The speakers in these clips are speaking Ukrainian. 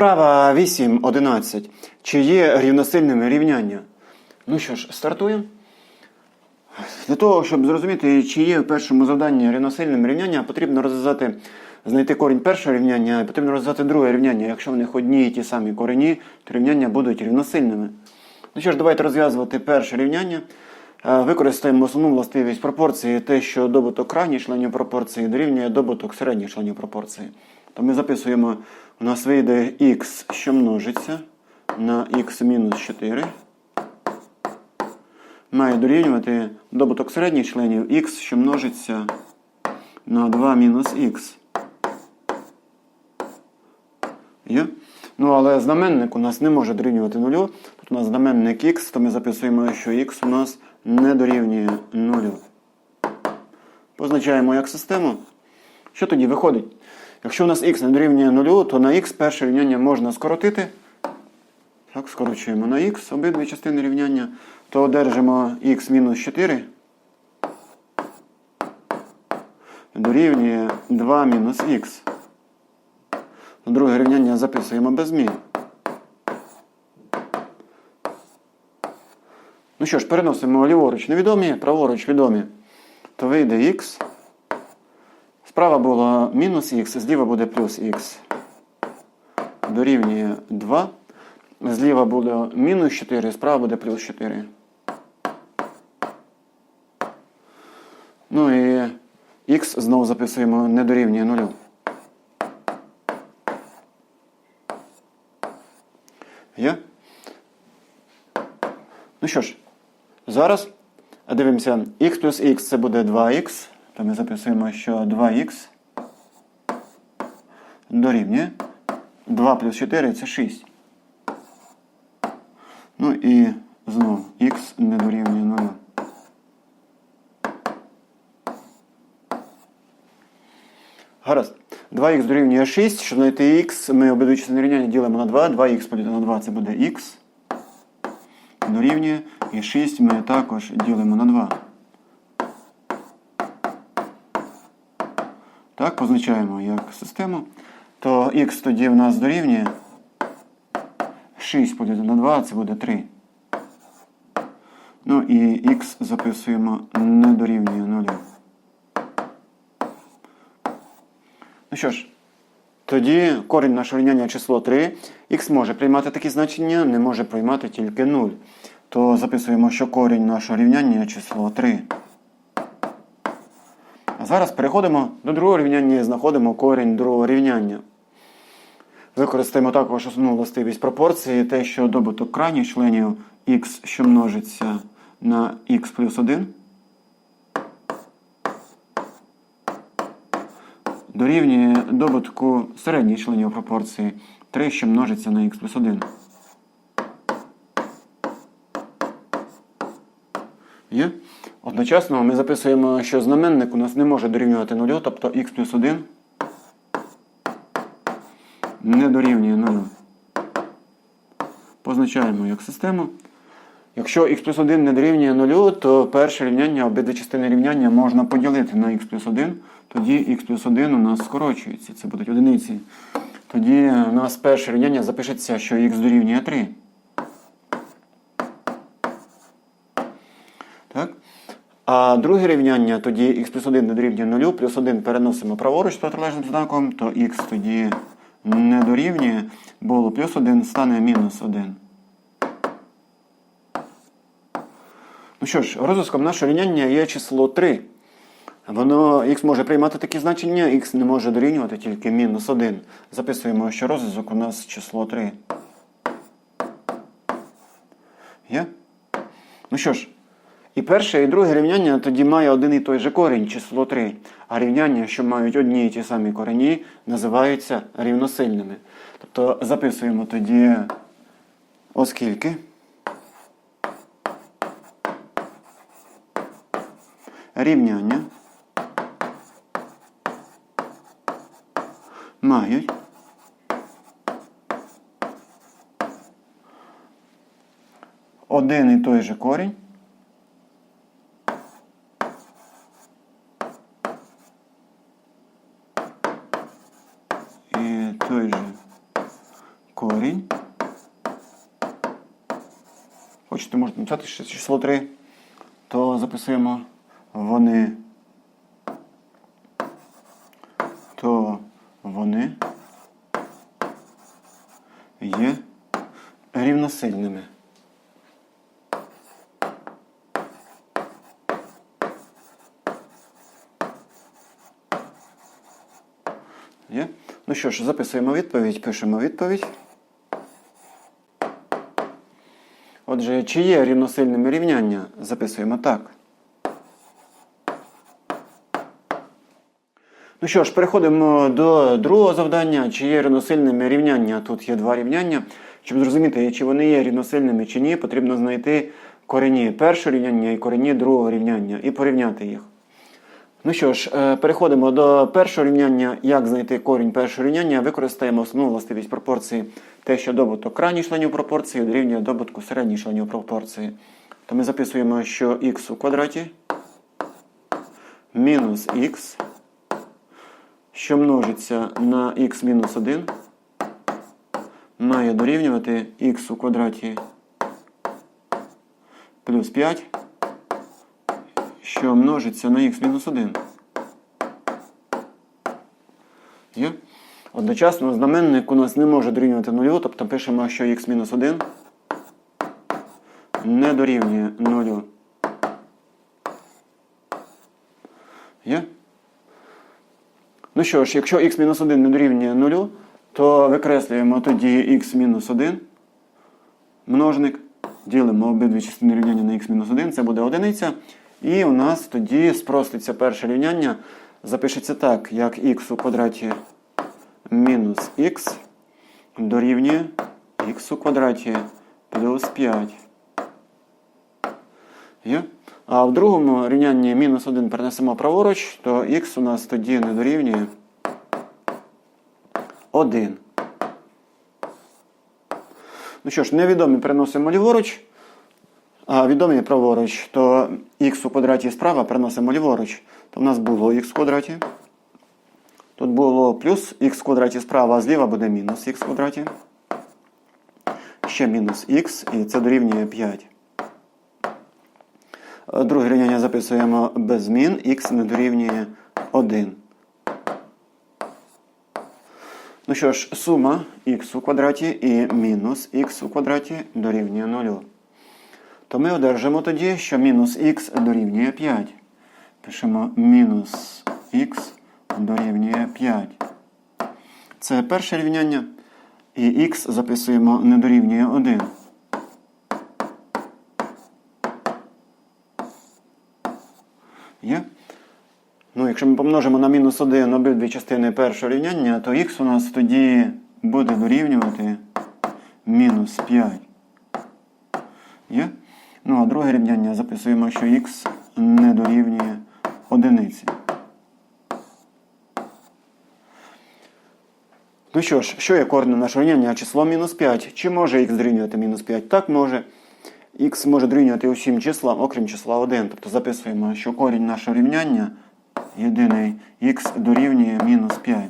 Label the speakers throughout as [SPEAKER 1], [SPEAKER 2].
[SPEAKER 1] Вправа 8.11. Чи є рівносильними рівняння? Ну що ж, стартуємо. Для того, щоб зрозуміти, чи є в першому завданні рівносильним рівняння, потрібно розв'язати, знайти корінь першого рівняння потрібно розв'язати друге рівняння. Якщо в них одні і ті самі корені, то рівняння будуть рівносильними. Ну що ж, давайте розв'язувати перше рівняння. Е, Використаємо основну властивість пропорції, те, що добуток крайніх членів пропорції дорівнює добуток середніх членів пропорції. То ми записуємо, у нас вийде х, що множиться на х мінус 4 має дорівнювати добуток середніх членів х, що множиться на 2 мінус х. Є? Ну, але знаменник у нас не може дорівнювати нулю. Тут у нас знаменник х, то ми записуємо, що х у нас не дорівнює нулю. Позначаємо як систему. Що тоді виходить? Якщо у нас х не дорівнює нулю, то на х перше рівняння можна скоротити. Так, скорочуємо на х обидві частини рівняння, то одержимо х мінус 4 дорівнює 2 мінус х. Друге рівняння записуємо без змін. Ну що ж, переносимо ліворуч невідомі, праворуч відомі. То вийде х. Справа було мінус х, зліва буде плюс х. Дорівнює 2. Зліва буде мінус 4, справа буде плюс 4. Ну і х знову записуємо не дорівнює 0. Є? Ну що ж, зараз дивимося, х плюс х це буде 2х. То ми записуємо, що 2х дорівнює 2 плюс 4 це 6. Ну і знову х не дорівнює 0. Гаразд. 2х дорівнює 6. Щоб знайти х, ми обидві частини рівняння ділимо на 2. 2х поділити на 2 це буде х. Дорівнює. І 6 ми також ділимо на 2. Так, позначаємо як систему. То х тоді в нас дорівнює. 6 поділити на 2 це буде 3. Ну і х записуємо не дорівнює 0. Ну що ж, тоді корінь нашого рівняння число 3. Х може приймати такі значення, не може приймати тільки 0. То записуємо, що корінь нашого рівняння число 3. Зараз переходимо до другого рівняння і знаходимо корінь другого рівняння. Використаємо також основну властивість пропорції, те, що добуток крайніх членів х, що множиться на х плюс 1, дорівнює добутку середніх членів пропорції 3, що множиться на х плюс 1. Є? Одночасно ми записуємо, що знаменник у нас не може дорівнювати 0, тобто х плюс 1 не дорівнює 0. Позначаємо як систему. Якщо х плюс 1 не дорівнює 0, то перше рівняння, обидві частини рівняння можна поділити на х плюс 1. Тоді х плюс 1 у нас скорочується. Це будуть одиниці. Тоді у нас перше рівняння запишеться, що х дорівнює 3. Так? А друге рівняння, тоді х плюс 1 не дорівнює 0, плюс 1 переносимо праворуч протилежним знаком, то х тоді не дорівнює, бо плюс 1 стане мінус 1. Ну що ж, розв'язком нашого рівняння є число 3. Воно х може приймати такі значення, х не може дорівнювати тільки мінус 1. Записуємо, що розв'язок у нас число 3. Є? Ну що ж, і перше, і друге рівняння тоді має один і той же корінь, число 3. А рівняння, що мають одні і ті самі корені, називаються рівносильними. Тобто записуємо тоді, оскільки рівняння мають один і той же корінь. І той же корінь. Хочете, можете написати число 3, то записуємо вони. То вони є рівносильними. Є? Ну що ж, записуємо відповідь, пишемо відповідь. Отже, чи є рівносильними рівняння? Записуємо так. Ну що ж, переходимо до другого завдання. Чи є рівносильними рівняння? Тут є два рівняння. Щоб зрозуміти, чи вони є рівносильними чи ні, потрібно знайти корені першого рівняння і корені другого рівняння і порівняти їх. Ну що ж, е, переходимо до першого рівняння. Як знайти корінь першого рівняння? Використаємо основну властивість пропорції, те, що добуток крайніх членів пропорції дорівнює добутку середніх членів пропорції. То ми записуємо, що х у квадраті мінус х, що множиться на х мінус 1, має дорівнювати х у квадраті плюс 5 що множиться на х-1. Є? Одночасно знаменник у нас не може дорівнювати нулю, тобто пишемо, що х-1 не дорівнює нулю. Є? Ну що ж, якщо х-1 не дорівнює нулю, то викреслюємо тоді х-1 множник, ділимо обидві частини рівняння на х-1, це буде одиниця. І у нас тоді спроститься перше рівняння. Запишеться так, як х у квадраті мінус х дорівнює х у квадраті плюс 5. Є? А в другому рівнянні мінус 1 перенесемо праворуч, то х у нас тоді не дорівнює 1. Ну що ж, невідомі переносимо ліворуч. А відомі праворуч, то х у квадраті справа переносимо ліворуч. То в нас було х в квадраті. Тут було плюс х в квадраті справа, а зліва буде мінус х в квадраті. Ще мінус х, і це дорівнює 5. Друге рівняння записуємо без змін, х не дорівнює 1. Ну що ж, сума х у квадраті і мінус х у квадраті дорівнює 0 то ми одержимо тоді, що мінус х дорівнює 5. Пишемо мінус х дорівнює 5. Це перше рівняння. І х записуємо не дорівнює 1. Є? Ну, якщо ми помножимо на мінус 1 обидві частини першого рівняння, то х у нас тоді буде дорівнювати мінус 5. Є? Ну, а друге рівняння записуємо, що х не дорівнює одиниці. Ну що ж, що є коренем нашого рівняння? Число мінус 5. Чи може х дорівнювати мінус 5? Так може. Х може дорівнювати усім числам, окрім числа 1. Тобто записуємо, що корінь нашого рівняння єдиний х дорівнює мінус 5.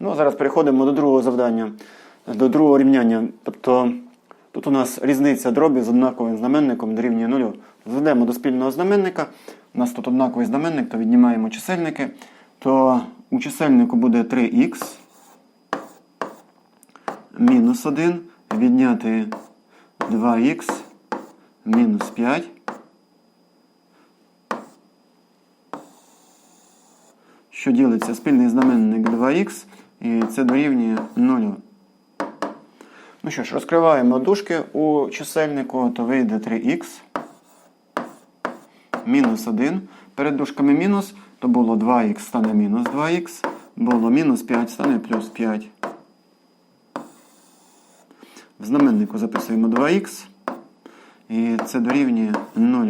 [SPEAKER 1] Ну, зараз переходимо до другого завдання, до другого рівняння. Тобто Тут у нас різниця дробів з однаковим знаменником дорівнює 0. Зведемо до спільного знаменника. У нас тут однаковий знаменник, то віднімаємо чисельники. То у чисельнику буде 3х мінус 1, відняти 2х мінус 5. Що ділиться спільний знаменник 2х, і це дорівнює 0. Ну що ж, розкриваємо дужки у чисельнику, то вийде 3х. Мінус 1. Перед дужками мінус, то було 2х стане мінус 2х. Було мінус 5 стане плюс 5. В знаменнику записуємо 2х. І це дорівнює 0.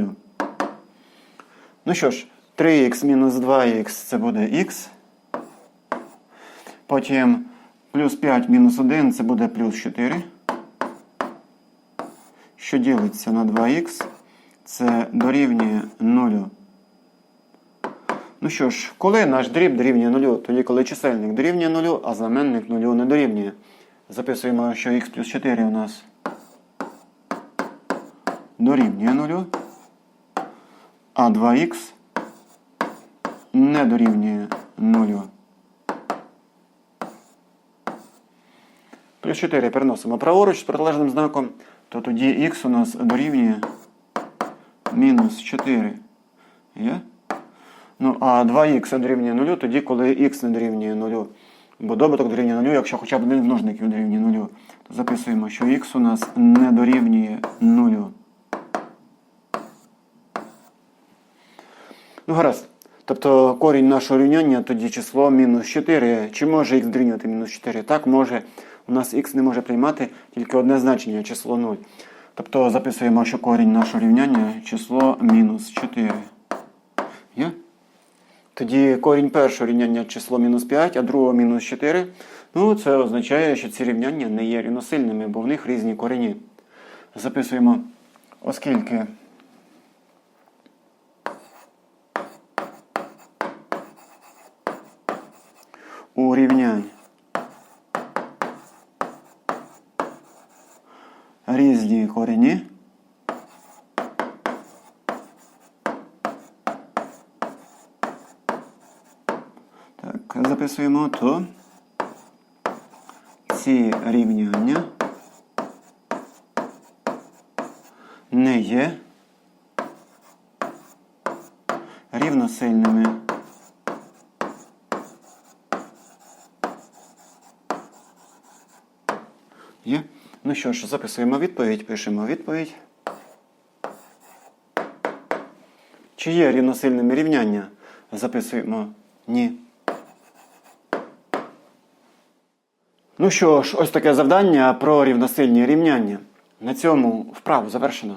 [SPEAKER 1] Ну що ж, 3х мінус 2х це буде х. Потім Плюс 5 мінус 1 це буде плюс 4. Що ділиться на 2х, це дорівнює 0. Ну що ж, коли наш дріб дорівнює нулю? Тоді, коли чисельник дорівнює нулю, а знаменник нулю не дорівнює. Записуємо, що х плюс 4 у нас дорівнює нулю, а 2х не дорівнює нулю. Плюс 4 переносимо праворуч з протилежним знаком, то тоді х у нас дорівнює мінус 4. Є? Ну, а 2х дорівнює 0, тоді, коли х не дорівнює 0. Бо добуток дорівнює 0, якщо хоча б один з множників дорівнює 0. То записуємо, що х у нас не дорівнює 0. Ну, гаразд. Тобто корінь нашого рівняння тоді число мінус 4. Чи може х дорівнювати мінус 4? Так, може. У нас х не може приймати тільки одне значення, число 0. Тобто записуємо, що корінь нашого рівняння число мінус 4. Є? Тоді корінь першого рівняння число мінус 5, а другого мінус 4. Ну, це означає, що ці рівняння не є рівносильними, бо в них різні корені. Записуємо, оскільки у рівнянь різні корені. Так, записуємо то ці рівняння не є рівносильними. Є? Ну що ж, записуємо відповідь, пишемо відповідь. Чи є рівносильними рівняння? Записуємо ні. Ну що ж, ось таке завдання про рівносильні рівняння. На цьому вправу завершено.